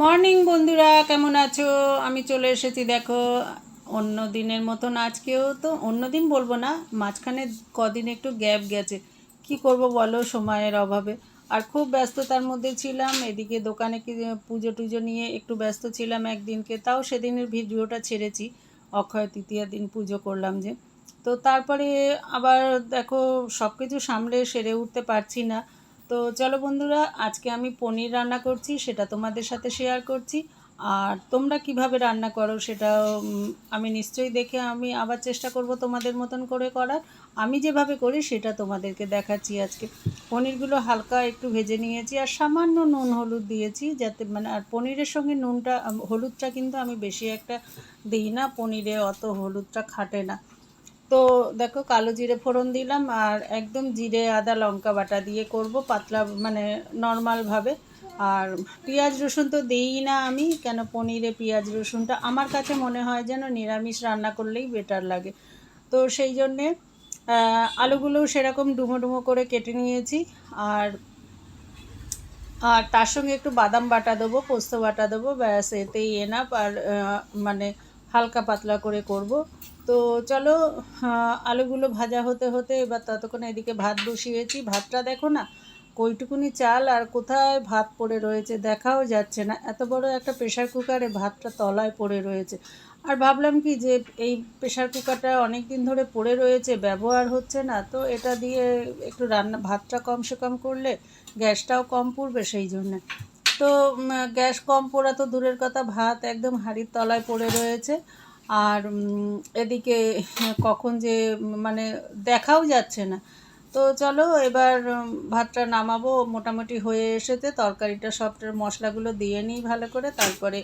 Morning বন্ধুরা, কেমন আছো? আমি চলে এসেছি, দেখো, অন্য দিনের মতন আজকেও তো অন্য দিন বলব না, মাঝখানে কদিন একটু গ্যাপ গেছে। কি করব বলো সময়ের অভাবে। আর খুব ব্যস্ততার মধ্যে ছিলাম, এদিকে দোকানে কি পুজো টুজো নিয়ে একটু ব্যস্ত ছিলাম একদিনকে, তাও সেদিনের ভিডিওটা ছেড়েছি, অক্ষয় তৃতীয়া দিন পুজো করলাম যে। তো তারপরে আবার দেখো সব কিছু সামলে সেরে উঠতে পারছি না। তো চলো বন্ধুরা, আজকে আমি পনির রান্না করছি, সেটা তোমাদের সাথে শেয়ার করছি। আর তোমরা কীভাবে রান্না করো সেটা আমি নিশ্চয়ই দেখে আমি আবার চেষ্টা করব তোমাদের মতন করে করার। আমি যেভাবে করি সেটা তোমাদেরকে দেখাচ্ছি আজকে। পনিরগুলো হালকা একটু ভেজে নিয়েছি, আর সামান্য নুন হলুদ দিয়েছি যাতে মানে আর পনিরের সঙ্গে নুনটা হলুদটা কিন্তু আমি বেশি একটা দিই না, পনিরে অত হলুদটা খাটে না। তো দেখো কালো জিরে ফোড়ন দিলাম আর একদম জিরে আদা লঙ্কা বাটা দিয়ে করব পাতলা মানে নর্মালভাবে আর পেঁয়াজ রসুন তো দিই না আমি কেন পনিরে পেঁয়াজ রসুনটা। আমার কাছে মনে হয় যেন নিরামিষ রান্না করলেই বেটার লাগে। তো সেই জন্যে আহ, আলুগুলো সেরকম ডুমো ডুমো করে কেটে নিয়েছি। আর আর তার সঙ্গে একটু বাদাম বাটা দেবো পোস্ত বাটা দেবো ব্যাস এতেই এনাপ আর মানে হালকা পাতলা করে করব। তো চলো আলুগুলো ভাজা হতে হতে এবার ততক্ষণে এদিকে ভাত বসিয়েছি। ভাতটা দেখো না, কইটুকুনি চাল আর কোথায় ভাত পড়ে রয়েছে দেখাও যাচ্ছে না। এত বড় একটা প্রেশার কুকারে ভাতটা তলায় পড়ে রয়েছে। আর ভাবলাম কি যে এই প্রেশার কুকারটা অনেক দিন ধরে পড়ে রয়েছে, ব্যবহার হচ্ছে না, তো এটা দিয়ে একটু রান্না, ভাতটা কমসে কম করলে গ্যাসটাও কম পড়বে সেই জন্যে। তো গ্যাস কম পোড়া তো দূরের কথা, ভাত একদম হাঁড়ির তলায় পড়ে রয়েছে। আর এদিকে কখন যে মানে দেখাও যাচ্ছে না। তো চলো এবার ভাতটা নামাবো, মোটামুটি হয়ে এসেছে। তরকারিটা সবটার মশলাগুলো দিয়ে নিই ভালো করে। তারপরে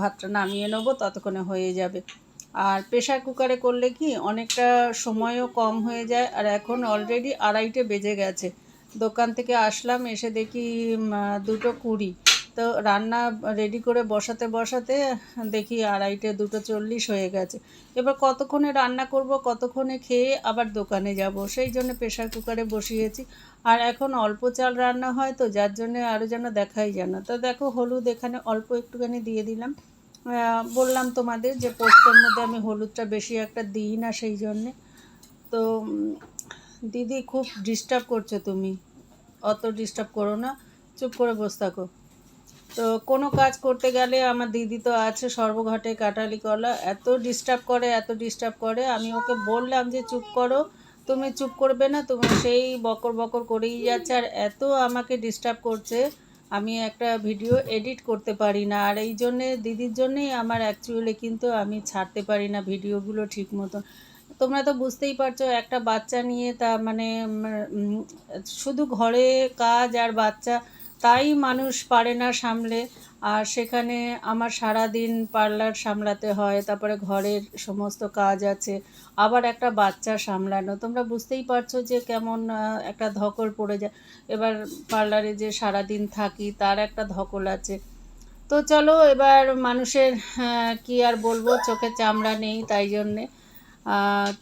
ভাতটা নামিয়ে নেব, ততক্ষণে হয়ে যাবে। আর প্রেশার কুকারে করলে কি, অনেকটা সময়ও কম হয়ে যায়। আর এখন অলরেডি আড়াইটে বেজে গেছে। দোকান থেকে আসলাম, এসে দেখি দুটো কুড়ি। তো রান্না রেডি করে বসাতে বসাতে দেখি আড়াইটে, দুটো চল্লিশ হয়ে গেছে। এবার কতক্ষণে রান্না করব, কতক্ষণে খেয়ে আবার দোকানে যাব? সেই জন্য প্রেশার কুকারে বসিয়েছি। আর এখন অল্প চাল রান্না হয় তো, যার জন্য আরও যেন দেখাই যায় না। তো দেখো, হলুদ এখানে অল্প একটুখানি দিয়ে দিলাম। বললাম তোমাদের যে পোস্তর মধ্যে আমি হলুদটা বেশি একটা দিই না সেই জন্যে। তো দিদি খুব ডিস্টার্ব করছ তুমি। অত ডিস্টার্ব করো না, চুপ করে বসে থাকো। তো কোনো কাজ করতে গেলে আমার দিদি তো আছে সর্বঘাটে কাটালি কলা এত ডিস্টার্ব করে, এত ডিস্টার্ব করে। আমি ওকে বললাম যে, চুপ করো, তুমি চুপ করবে না তুমি সেই বকর বকর করেই যাচ্ছে আর এত আমাকে ডিস্টার্ব করছে। আমি একটা ভিডিও এডিট করতে পারি না। আর এই জন্যে, দিদির জন্যেই আমার অ্যাকচুয়ালি কিন্তু আমি ছাড়তে পারি না ভিডিওগুলো ঠিক মতন। তোমরা তো বুঝতেই পারছ একটা বাচ্চা নিয়ে তা মানে শুধু ঘরে কাজ আর বাচ্চা তাই মানুষ পারে না সামলে। আর সেখানে আমার সারা দিন পার্লার সামলাতে হয় তারপরে ঘরের সমস্ত কাজ আছে আবার একটা বাচ্চা সামলানো। তোমরা বুঝতেই পারছ যে কেমন একটা ধকল পড়ে যায়। এবার পার্লারে যে সারা দিন থাকি তার একটা ধকল আছে। তো চলো এবার মানুষের আহ, কি আর বলব চোখে চামড়া নেই তাই জন্যে।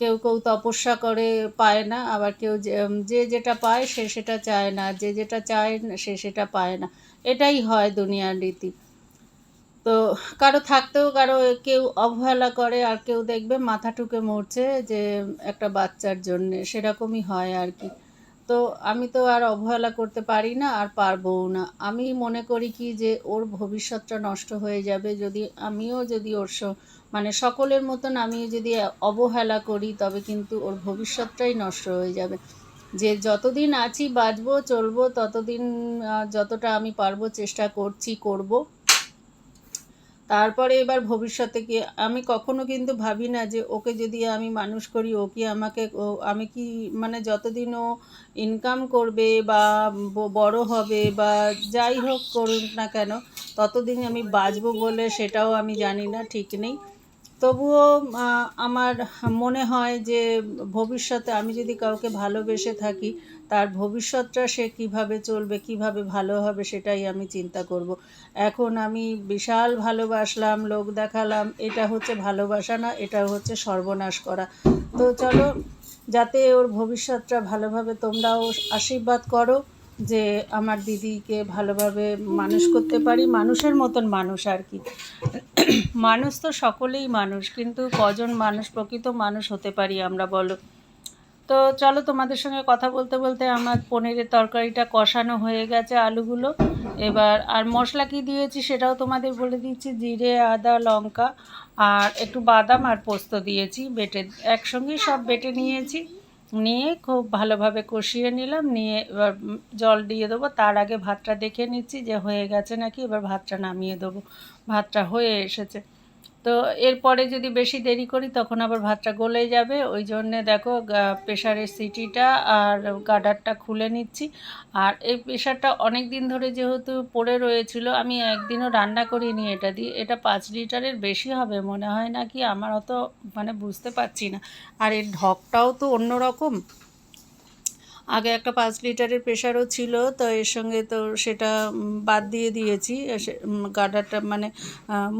কেউ কেউ তপস্যা করে, পায় না। আবার কেউ যে যেটা পায় সে সেটা চায় না, যে যেটা চায় সে সেটা পায় না। এটাই হয় দুনিয়ার রীতি। তো কারও থাকতেও কারও কেউ অবহেলা করে, আর কেউ দেখবে মাথা ঠুকে মরছে যে একটা বাচ্চার জন্যে। সেরকমই হয় আর কি। তো আমি তো আর অবহেলা করতে পারি না, আর পারবও না। আমি মনে করি কি যে, ওর ভবিষ্যৎটা নষ্ট হয়ে যাবে। যদি, আমিও যদি ওর মানে সকলের মতন আমি যদি অবহেলা করি, তবে কিন্তু ওর ভবিষ্যৎটাই নষ্ট হয়ে যাবে। যে যতদিন আছি, বাঁচবো, চলবো, ততদিন যতটা আমি পারব, চেষ্টা করছি, করব। তারপরে এবার ভবিষ্যতে কি, আমি কখনো কিন্তু ভাবি না যে ওকে যদি আমি মানুষ করি, ও কি আমাকে আমি কি মানে যতদিন ও ইনকাম করবে বা ব- বড় হবে বা যাই হোক করুক না কেন, ততদিন আমি বাঁচবো বলে সেটাও আমি জানি না, ঠিক নেই। তবুও আমার মনে হয় যে ভবিষ্যতে আমি যদি কাউকে ভালোবেসে থাকি, তার ভবিষ্যৎটা সে কীভাবে চলবে, কীভাবে ভালো হবে সেটাই আমি চিন্তা করব। এখন আমি বিশাল ভালোবাসলাম, লোক দেখালাম, এটা হচ্ছে ভালোবাসা না, এটা হচ্ছে সর্বনাশ করা। তো চলো, যাতে ওর ভবিষ্যৎটা ভালোভাবে তোমরাও আশীর্বাদ করো। যে আমার দিদিকে ভালোভাবে মানুষ করতে পারি, মানুষের মতন মানুষ আর কি। মানুষ তো সকলেই মানুষ, কিন্তু কজন মানুষ, প্রকৃত মানুষ হতে পারি আমরা বলো? তো চলো তোমাদের সঙ্গে কথা বলতে বলতে আমার পনিরের তরকারিটা কষানো হয়ে গেছে আলুগুলো। এবার আর মশলা কি দিয়েছি সেটাও তোমাদের বলে দিচ্ছি, জিরে, আদা, লঙ্কা আর একটু বাদাম আর পোস্ত দিয়েছি বেটে, একসঙ্গেই সব বেটে নিয়েছি। নিয়ে খুব ভালোভাবে কষিয়ে নিলাম, নিয়ে এবার জল দিয়ে দেবো। তার আগে ভাতটা দেখে নিচ্ছি যে হয়ে গেছে নাকি, এবার ভাতটা নামিয়ে দেবো। ভাতটা হয়ে এসেছে। তো এরপরে যদি বেশি দেরি করি, তখন আবার ভাতটা গলে যাবে। ওই জন্যে দেখো প্রেশারের সিটিটা আর গার্ডারটা খুলে নিচ্ছি। আর এই প্রেশারটা অনেক দিন ধরে যেহেতু পড়ে রয়েছিল, আমি একদিনও রান্না করিনি এটা দিয়ে। এটা পাঁচ লিটারের বেশি হবে মনে হয় না কি আমার অত মানে বুঝতে পারছি না। আর এর ঢকটাও তো অন্য রকম আগে একটা পাঁচ লিটারের প্রেশারও ছিল, তো এর সঙ্গে তো সেটা বাদ দিয়ে দিয়েছি। গাডারটা মানে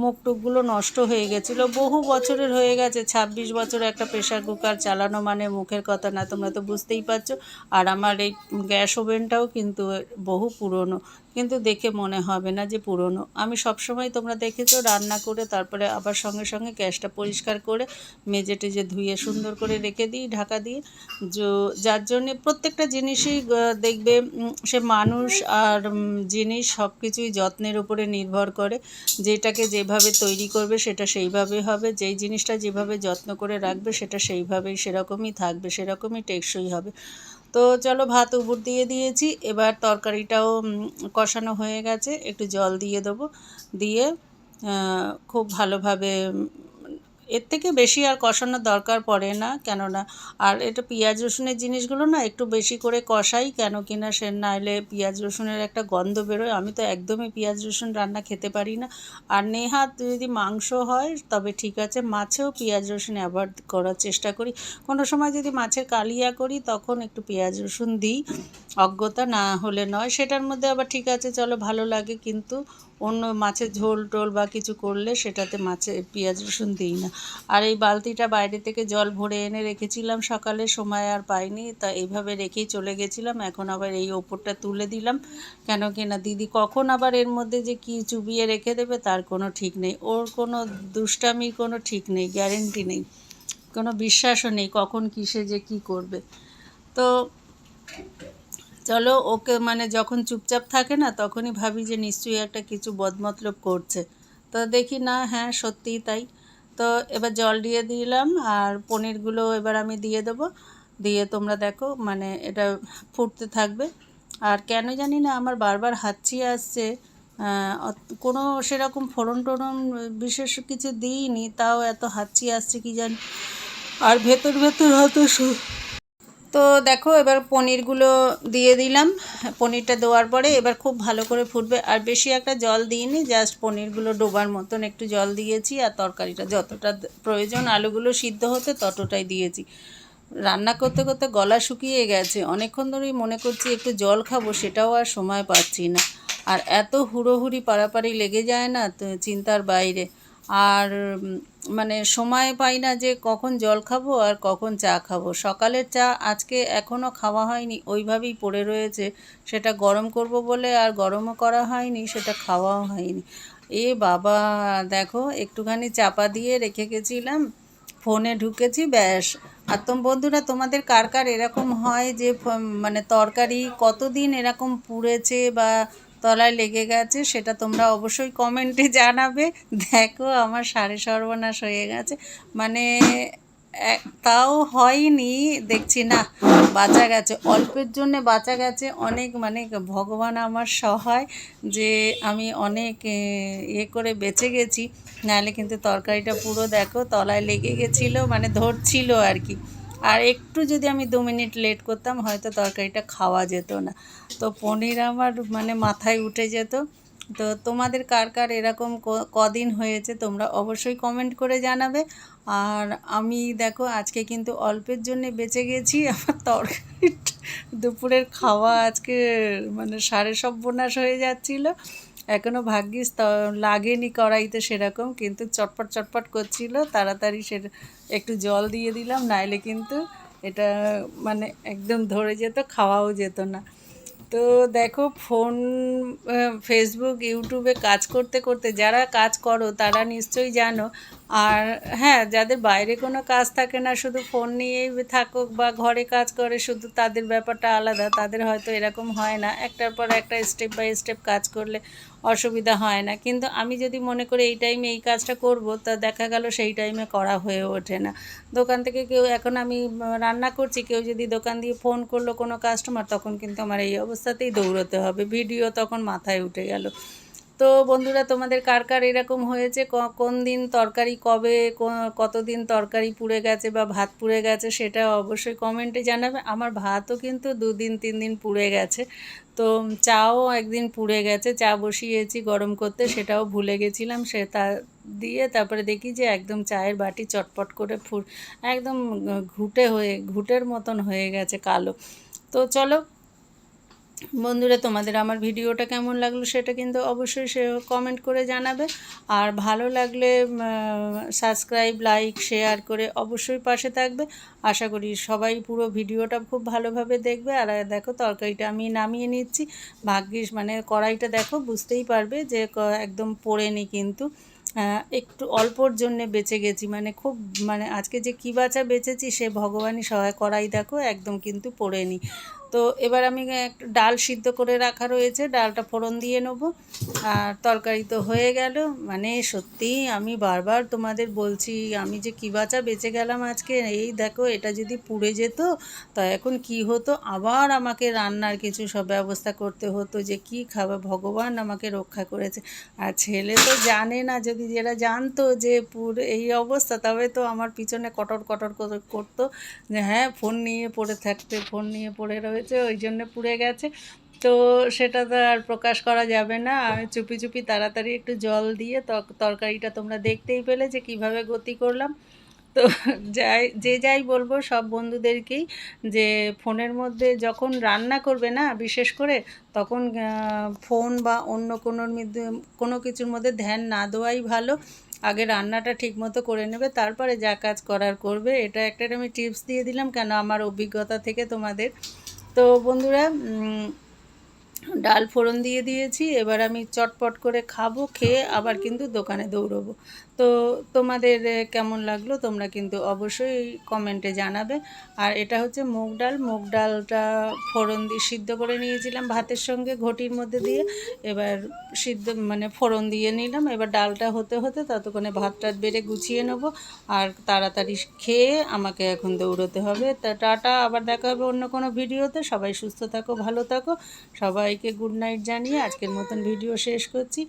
মুখ টুকগুলো নষ্ট হয়ে গেছিল। বহু বছরের হয়ে গেছে, ছাব্বিশ বছর একটা প্রেশার কুকার চালানো মানে মুখের কথা না, তোমরা তো বুঝতেই পারছ। আর আমার এই গ্যাস ওভেনটাও কিন্তু বহু পুরনো। কিন্তু দেখে মনে হবে না যে পুরনো। আমি সবসময় তোমরা দেখেছ রান্না করে, তারপরে আবার সঙ্গে সঙ্গে গ্যাসটা পরিষ্কার করে মেজে টেজে ধুয়ে সুন্দর করে রেখে দিই, ঢাকা দিয়ে যার জন্যে প্রত্যেকটা জিনিসই দেখবে সে মানুষ আর জিনিস সব কিছুই যত্নের উপরে নির্ভর করে। যেটাকে যেভাবে তৈরি করবে সেটা সেইভাবে হবে, যেই জিনিসটা যেভাবে যত্ন করে রাখবে সেটা সেইভাবেই, সেরকমই থাকবে, সেরকমই টেকসই হবে। তো চলো ভাত উপর দিয়ে দিয়েছি। এবার তরকারিটাও কষানো হয়ে গেছে। একটু জল দিয়ে দেবো। দিয়ে খুব ভালোভাবে এর থেকে বেশি আর কষানোর দরকার পড়ে না, কেননা আর এটা পেঁয়াজ রসুনের জিনিসগুলো না একটু বেশি করে কষাই, কেন কিনা সে নাইলে পেঁয়াজ রসুনের একটা গন্ধ বেরোয়। আমি তো একদমই পেঁয়াজ রসুন রান্না খেতে পারি না। আর নেহাত যদি মাংস হয়, তবে ঠিক আছে, মাছেও পেঁয়াজ রসুন অ্যাভয়েড করার চেষ্টা করি। কোনো সময় যদি মাছের কালিয়া করি, তখন একটু পেঁয়াজ রসুন দিই। অজ্ঞতা না হলে নয়, সেটার মধ্যে আবার ঠিক আছে, চলো ভালো লাগে, কিন্তু অন্য মাছের ঝোল টোল বা কিছু করলে সেটাতে মাছে পেঁয়াজ, রসুন দিই না। আর এই বালতিটা বাইরে থেকে জল ভরে এনে রেখেছিলাম সকালে, সময় আর পাইনি। তা এইভাবে রেখেই চলে গেছিলাম। এখন আবার এই ওপরটা তুলে দিলাম। কেন কি না, দিদি কখন আবার এর মধ্যে যে কি চুবিয়ে রেখে দেবে তার কোনো ঠিক নেই। ওর কোনো দুষ্টামির কোনো ঠিক নেই, গ্যারেন্টি নেই, কোনো বিশ্বাসও নেই কখন কিসে যে কি করবে। তো চলো, ওকে মানে যখন চুপচাপ থাকে না, তখনই ভাবি যে নিশ্চয়ই একটা কিছু বদমতলব করছে। তো দেখি, না হ্যাঁ সত্যিই তাই। তো এবার জল দিয়ে দিলাম আর পনিরগুলো এবার আমি দিয়ে দেবো। দিয়ে তোমরা দেখো মানে এটা ফুটতে থাকবে। আর কেন জানি না, আমার বারবার হাঁচি আসছে। কোনো সেরকম ফোড়ন টোড়ন বিশেষ কিছু দিইনি, তাও এত হাঁচি আসছে কি জানি। আর ভেতর ভেতর হয়তো তো দেখো, এবার পনিরগুলো দিয়ে দিলাম। পনিরটা দেওয়ার পরে এবার খুব ভালো করে ফুটবে। আর বেশি একটা জল দিইনি জাস্ট পনিরগুলো ডোবার মতন একটু জল দিয়েছি। আর তরকারিটা যতটা প্রয়োজন, আলুগুলো সিদ্ধ হতে ততটাই দিয়েছি। রান্না করতে করতে গলা শুকিয়ে গেছে। অনেকক্ষণ ধরেই মনে করছি একটু জল খাব, সেটাও আর সময় পাচ্ছি না। আর এত হুড়োহুড়ি পাড়াপাড়ি লেগে যায় না চিন্তার বাইরে। আর মানে সময় পাই না যে কখন জল খাব আর কখন চা খাব। সকালের চা আজকে এখনও খাওয়া হয়নি, ওইভাবেই পড়ে রয়েছে। সেটা গরম করব বলে আর গরমও করা হয়নি, সেটা খাওয়াও হয়নি। এ বাবা, দেখো একটুখানি চাপা দিয়ে রেখে গেছিলাম, ফোনে ঢুকেছি, ব্যাস। আর তোম বন্ধুরা, তোমাদের কার কার এরকম হয় যে মানে তরকারি কতদিন এরকম পুড়েছে বা তলায় লেগে গেছে, সেটা তোমরা অবশ্যই কমেন্টে জানাবে। দেখো, আমার সাড়ে সর্বনাশ হয়ে গেছে। মানে তাও হয়নি। দেখছি না, বাঁচা গেছে। অল্পের জন্য বাঁচা গেছে। অনেক মানে ভগবান আমার সহায় যে আমি অনেক ইয়ে করে বেঁচে গেছি। নাহলে কিন্তু তরকারিটা পুরো দেখো, তলায় লেগে গেছিল মানে ধরছিল আর কি। আর একটু যদি আমি দু মিনিট লেট করতাম, হয়তো তরকারিটা খাওয়া যেত না। তো পনির আমার মানে মাথায় উঠে যেত। তো তোমাদের কার কার এরকম কদিন হয়েছে তোমরা অবশ্যই কমেন্ট করে জানাবে। আর আমি দেখো, আজকে কিন্তু অল্পের জন্য বেঁচে গেছি। আমার তরকারি দুপুরের খাওয়া আজকে মানে সাড়ে সর্বনাশ হয়ে যাচ্ছিল। এখনও ভাগ্যিস লাগেনি কড়াইতে সেরকম, কিন্তু চটপট চটপট করছিল, তাড়াতাড়ি সে একটু জল দিয়ে দিলাম, নাইলে কিন্তু এটা মানে একদম ধরে যেত, খাওয়াও যেত না। তো দেখো ফোন ফেসবুক ইউটিউবে কাজ করতে করতে যারা কাজ করো তারা নিশ্চয়ই জানো, আর হ্যাঁ যাদের বাইরে কোনো কাজ থাকে না, শুধু ফোন নিয়েই থাকুক বা ঘরে কাজ করে, শুধু তাদের ব্যাপারটা আলাদা, তাদের হয়তো এরকম হয় না। একটার পর একটা স্টেপ বাই স্টেপ কাজ করলে অসুবিধা হয় না। কিন্তু আমি যদি মনে করি এই টাইমে এই কাজটা করব, তা দেখা গেল সেই টাইমে করা হয়ে ওঠে না। দোকান থেকে কেউ, এখন আমি রান্না করছি, কেউ যদি দোকান দিয়ে ফোন করল কোনো কাস্টমার তখন কিন্তু আমার এই অবস্থাতেই দৌড়তে হবে। ভিডিও তখন মাথায় উঠে গেল। তো বন্ধুরা, তোমাদের কার কার এরকম হয়েছে? কোন দিন তরকারি কবে কতদিন তরকারি পুড়ে গেছে বা ভাত পুড়ে গেছে সেটা অবশ্যই কমেন্টে জানাবে। আমার ভাতও কিন্তু দুদিন তিন দিন পুড়ে গেছে। তো চাও একদিন পুড়ে গেছে, চা বসিয়েছি গরম করতে, সেটাও ভুলে গেছিলাম, সে তা দিয়ে তারপরে দেখি যে একদম চায়ের বাটি চটপট করে ফুর, একদম ঘুটে হয়ে, ঘুটের মতন হয়ে গেছে কালো। তো চলো বন্ধুরা, তোমাদের আমার ভিডিওটা কেমন লাগল সেটা কিন্তু অবশ্যই সে কমেন্ট করে জানাবে। আর ভালো লাগলে সাবস্ক্রাইব লাইক শেয়ার করে অবশ্যই পাশে থাকবে। আশা করি সবাই পুরো ভিডিওটা খুব ভালোভাবে দেখবে। আর দেখো, তরকারিটা আমি নামিয়ে নিচ্ছি। ভাগ্যিস মানে কড়াইটা দেখো, বুঝতেই পারবে যে একদম পড়েনি কিন্তু। একটু অল্পর জন্যে বেঁচে গেছি। মানে খুব মানে আজকে যে কী বাঁচা বেঁচেছি, সে ভগবানই সহায়। করাই দেখো, একদম কিন্তু পড়েনি। তো এবার আমি একটা ডাল সিদ্ধ করে রাখা রয়েছে, ডালটা ফোড়ন দিয়ে নেব। আর তরকারি তো হয়ে গেল। মানে সত্যি আমি বারবার তোমাদের বলছি, আমি যে কী বাঁচা বেঁচে গেলাম আজকে, এই দেখো এটা যদি পুড়ে যেত, তা এখন কি হতো? আবার আমাকে রান্নার কিছু সব ব্যবস্থা করতে হতো যে কি খাবে? ভগবান আমাকে রক্ষা করেছে। আর ছেলে তো জানে না, যদি যেটা জানতো যে পুরো, এই অবস্থা, তবে তো আমার পিছনে কটর কটর করতো। যে হ্যাঁ ফোন নিয়ে পড়ে থাকতে, ফোন নিয়ে পড়ে রয়েছে ওই জন্য পুড়ে গেছে। তো সেটা তো আর প্রকাশ করা যাবে না। আমি চুপি চুপি তাড়াতাড়ি একটু জল দিয়ে তরকারিটা তোমরা দেখতেই পেলে যে কীভাবে গতি করলাম। তো যাই, যে যাই বলব, সব বন্ধুদেরকেই যে ফোনের মধ্যে যখন রান্না করবে না, বিশেষ করে, তখন ফোন বা অন্য কোনোর মধ্যে, কোনো কিছুর মধ্যে ধ্যান না দেওয়াই ভালো। আগে রান্নাটা ঠিকমতো করে নেবে, তারপরে যা কাজ করার করবে। এটা একটা আমি টিপস দিয়ে দিলাম, কেন আমার অভিজ্ঞতা থেকে তোমাদের। তো বন্ধুরা ডাল ফোড়ন দিয়ে দিয়েছি, এবার আমি চটপট করে খাব, খেয়ে আবার কিন্তু দোকানে দৌড়বো। তো তোমাদের কেমন লাগল? তোমরা কিন্তু অবশ্যই কমেন্টে জানাবে। আর এটা হচ্ছে মুগ ডাল। মুগ ডালটা ফোড়ন দিয়ে সিদ্ধ করে নিয়েছিলাম ভাতের সঙ্গে ঘটির মধ্যে দিয়ে। এবার সিদ্ধ মানে ফোড়ন দিয়ে নিলাম। এবার ডালটা হতে হতে ততক্ষণে ভাত টাত বেড়ে গুছিয়ে নেব। আর তাড়াতাড়ি খেয়ে আমাকে এখন দৌড়তে হবে। তা টাটা, আবার দেখা হবে অন্য কোনো ভিডিওতে। সবাই সুস্থ থাকো, ভালো থাকো। সবাইকে গুড নাইট জানিয়ে আজকের মতন ভিডিও শেষ করছি।